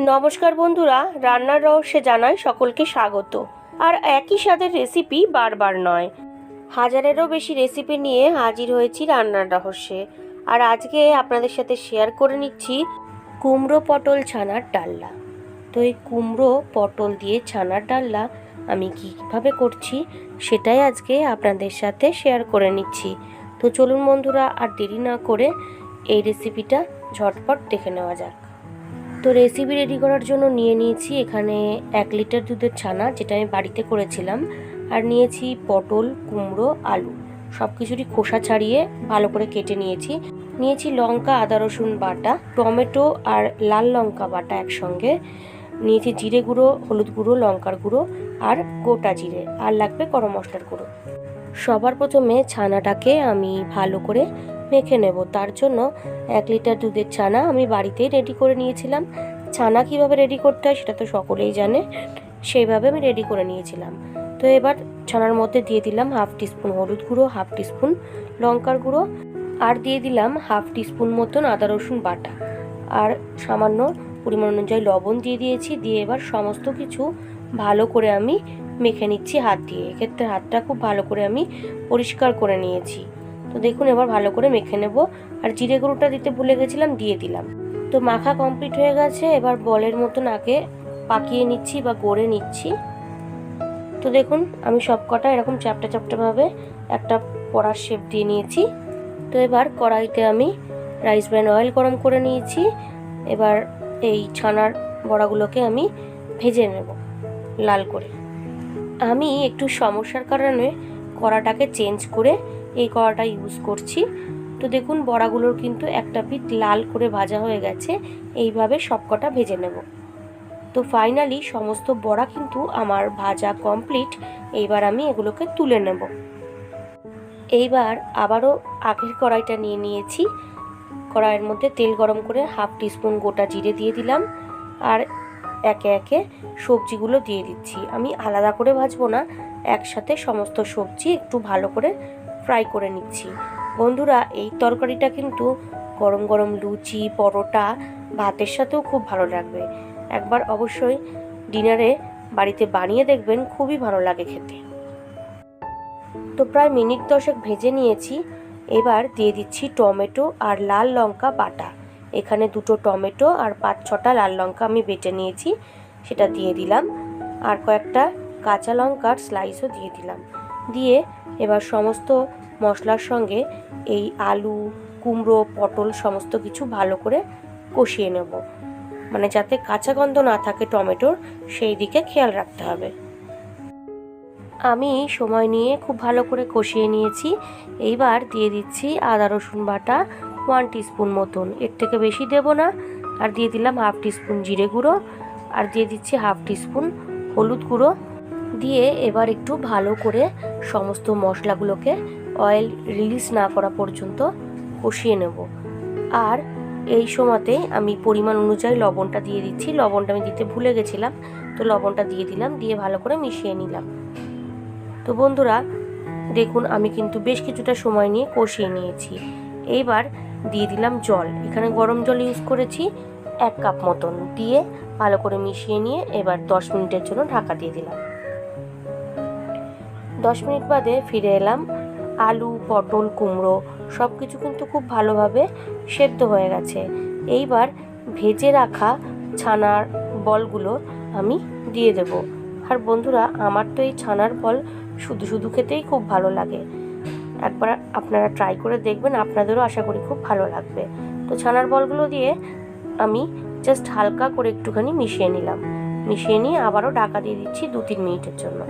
নমস্কার বন্ধুরা, রান্নার রহস্যে জানাই সকলকে স্বাগত। আর একই স্বাদের রেসিপি বারবার নয়। হাজারেরও বেশি রেসিপি নিয়ে হাজির হয়েছি রান্নার রহস্যে। আর আজকে আপনাদের সাথে শেয়ার করে নিচ্ছি কুমড়ো পটল ছানার ডাল্লা তো এই কুমড়ো পটল দিয়ে ছানার ডাল্লা আমি কীভাবে করছি, সেটাই আজকে আপনাদের সাথে শেয়ার করে নিচ্ছি। তো চলুন বন্ধুরা, আর দেরি না করে এই রেসিপিটা ঝটপট দেখে নেওয়া যাক। তো রেসিপি রেডি করার জন্য নিয়ে নিয়েছি এখানে এক লিটার দুধের ছানা, যেটা আমি বাড়িতে করেছিলাম। আর নিয়েছি পটল, কুমড়ো, আলু। সব কিছুরই খোসা ছাড়িয়ে ভালো করে কেটে নিয়েছি। নিয়েছি লঙ্কা, আদা, রসুন বাটা, টমেটো আর লাল লঙ্কা বাটা একসঙ্গে। নিয়েছি জিরে গুঁড়ো, হলুদ গুঁড়ো, লঙ্কার গুঁড়ো আর গোটা জিরে। আর লাগবে গরম মশলার গুঁড়ো। সবার প্রথমে ছানাটাকে আমি ভালো করে মেখে নেব। তার জন্য এক লিটার দুধের ছানা আমি বাড়িতেই রেডি করে নিয়েছিলাম। ছানা কীভাবে রেডি করতে হয় সেটা তো সকলেই জানে। সেইভাবে আমি রেডি করে নিয়েছিলাম। তো এবার ছানার মধ্যে দিয়ে দিলাম হাফ টিস্পুন হলুদ গুঁড়ো, হাফ টিস্পুন লঙ্কার গুঁড়ো আর দিয়ে দিলাম হাফ টিস্পুন মতন আদা, রসুন বাটা। আর সামান্য পরিমাণ অনুযায়ী লবণ দিয়ে দিয়েছি। দিয়ে এবার সমস্ত কিছু ভালো করে আমি মেখে নিচ্ছি হাত দিয়ে। এক্ষেত্রে হাতটা খুব ভালো করে আমি পরিষ্কার করে নিয়েছি। তো দেখুন, এবার ভালো করে মেখে নেব। আর জিরে গুঁড়োটা দিতে ভুলে গেছিলাম, দিয়ে দিলাম। তো মাখা কমপ্লিট হয়ে গেছে, এবার বলের মতন আগে পাকিয়ে নিচ্ছি বা গড়ে নিচ্ছি। তো দেখুন, আমি সব কটা এরকম চ্যাপটা চ্যাপটাভাবে একটা পড়ার শেপ দিয়ে নিয়েছি। তো এবার কড়াইতে আমি রাইস ব্র্যান অয়েল গরম করে নিয়েছি। এবার এই ছানার বড়াগুলোকে আমি ভেজে নেব লাল করে। আমি একটু সমস্যার কারণে কড়াটাকে চেঞ্জ করে এই কড়াটা ইউজ করছি। তো দেখুন, বড়াগুলোর কিন্তু একটা পিঠ লাল করে ভাজা হয়ে গেছে। এইভাবে সবকটা ভেজে নেব। তো ফাইনালি সমস্ত বড়া কিন্তু আমার ভাজা কমপ্লিট এইবার আমি এগুলোকে তুলে নেব। এইবার আবারও আগের কড়াইটা নিয়ে নিয়েছি। কড়াইয়ের মধ্যে তেল গরম করে হাফ টিস্পুন গোটা জিরে দিয়ে দিলাম। আর একে একে সবজিগুলো দিয়ে দিচ্ছি। আমি আলাদা করে ভাজবো না, একসাথে সমস্ত সবজি একটু ভালো করে ফ্রাই করে নিচ্ছি। বন্ধুরা, এই তরকারিটা কিন্তু গরম গরম লুচি, পরোটা, ভাতের সাথেও খুব ভালো লাগবে। একবার অবশ্যই ডিনারে বাড়িতে বানিয়ে দেখবেন, খুবই ভালো লাগে খেতে। তো প্রায় মিনিট দশেক ভেজে নিয়েছি। এবার দিয়ে দিচ্ছি টমেটো আর লাল লঙ্কা বাটা। এখানে দুটো টমেটো আর পাঁচ ছটা লাল লঙ্কা আমি বেটে নিয়েছি, সেটা দিয়ে দিলাম। আর কয়েকটা কাঁচা লঙ্কার স্লাইসও দিয়ে দিলাম। দিয়ে এবার সমস্ত মশলার সঙ্গে এই আলু, কুমড়ো, পটল সমস্ত কিছু ভালো করে কষিয়ে নেব। মানে যাতে কাঁচা গন্ধ না থাকে টমেটোর, সেই দিকে খেয়াল রাখতে হবে। আমি সময় নিয়ে খুব ভালো করে কষিয়ে নিয়েছি। এইবার দিয়ে দিচ্ছি আদা, রসুন বাটা ওয়ান টিস্পুন মতন। এর থেকে বেশি দেব না। আর দিয়ে দিলাম হাফ টিস্পুন জিরে গুঁড়ো। আর দিয়ে দিচ্ছি হাফ টিস্পুন হলুদ গুঁড়ো। দিয়ে এবার একটু ভালো করে সমস্ত মশলাগুলোকে অয়েল রিলিজ না করা পর্যন্ত কষিয়ে নেব। আর এই সময়তে আমি পরিমাণ অনুযায়ী লবণটা দিয়ে দিচ্ছি। লবণটা আমি দিতে ভুলে গেছিলাম, তো লবণটা দিয়ে দিলাম, দিয়ে ভালো করে মিশিয়ে নিলাম। তো বন্ধুরা, দেখুন, আমি কিন্তু বেশ কিছুটা সময় নিয়ে কষিয়ে নিয়েছি। এইবার দিয়ে দিলাম জল। এখানে গরম জল ইউজ করেছি এক কাপ মতন। দিয়ে ভালো করে মিশিয়ে নিয়ে এবার দশ মিনিটের জন্য ঢাকা দিয়ে দিলাম। দশ মিনিট বাদে ফিরে এলাম। আলু, পটল, কুমড়ো সব কিছু কিন্তু খুব ভালোভাবে সেদ্ধ হয়ে গেছে। এইবার ভেজে রাখা ছানার বলগুলো আমি দিয়ে দেব। আর বন্ধুরা, আমার তো এই ছানার বল শুধু শুধু খেতেই খুব ভালো লাগে। একবার আপনারা ট্রাই করে দেখবেন, আপনাদেরও আশা করি খুব ভালো লাগবে। তো ছানার বলগুলো দিয়ে আমি জাস্ট হালকা করে একটুখানি মিশিয়ে নিলাম। মিশিয়ে নিয়ে আবারও ঢাকা দিয়ে দিচ্ছি দু তিন মিনিটের জন্য।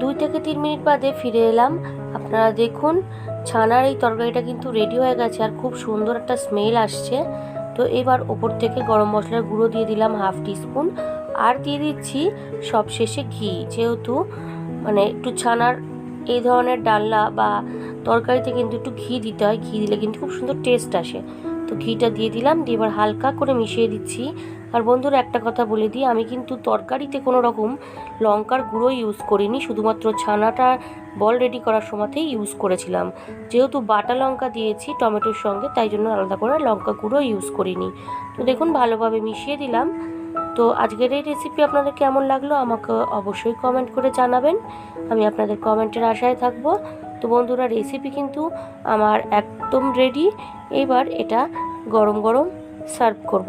দুই থেকে তিন মিনিট বাদে ফিরে এলাম। আপনারা দেখুন, ছানার এই তরকারিটা কিন্তু রেডি হয়ে গেছে আর খুব সুন্দর একটা স্মেল আসছে। তো এবার ওপর থেকে গরম মশলার গুঁড়ো দিয়ে দিলাম হাফ টিস্পুন আর দিয়ে দিচ্ছি সবশেষে ঘি। যেহেতু মানে একটু ছানার এই ধরনের ডালনা বা তরকারিতে কিন্তু একটু ঘি দিতে হয়, ঘি দিলে কিন্তু খুব সুন্দর টেস্ট আসে। তো ঘিটা দিয়ে দিলাম, দিয়ে এবার হালকা করে মিশিয়ে দিচ্ছি। আর বন্ধুরা একটা কথা বলে দিই, আমি কিন্তু তরকারিতে কোনো রকম লঙ্কার গুঁড়ো ইউজ করিনি, শুধুমাত্র ছানাটা বল রেডি করার সময়তেই ইউজ করেছিলাম। যেহেতু বাটা লঙ্কা দিয়েছি টমেটোর সঙ্গে, তাই জন্য আলাদা করে লঙ্কা গুঁড়ো ইউজ করিনি। তো দেখুন, ভালোভাবে মিশিয়ে দিলাম। তো আজকের এই রেসিপি আপনাদের কেমন লাগল আমাকে অবশ্যই কমেন্ট করে জানাবেন। আমি আপনাদের কমেন্টের আশায় থাকব। তো বন্ধুরা রেসিপি কিন্তু আমার একদম রেডি এবার এটা গরম গরম সার্ভ করব।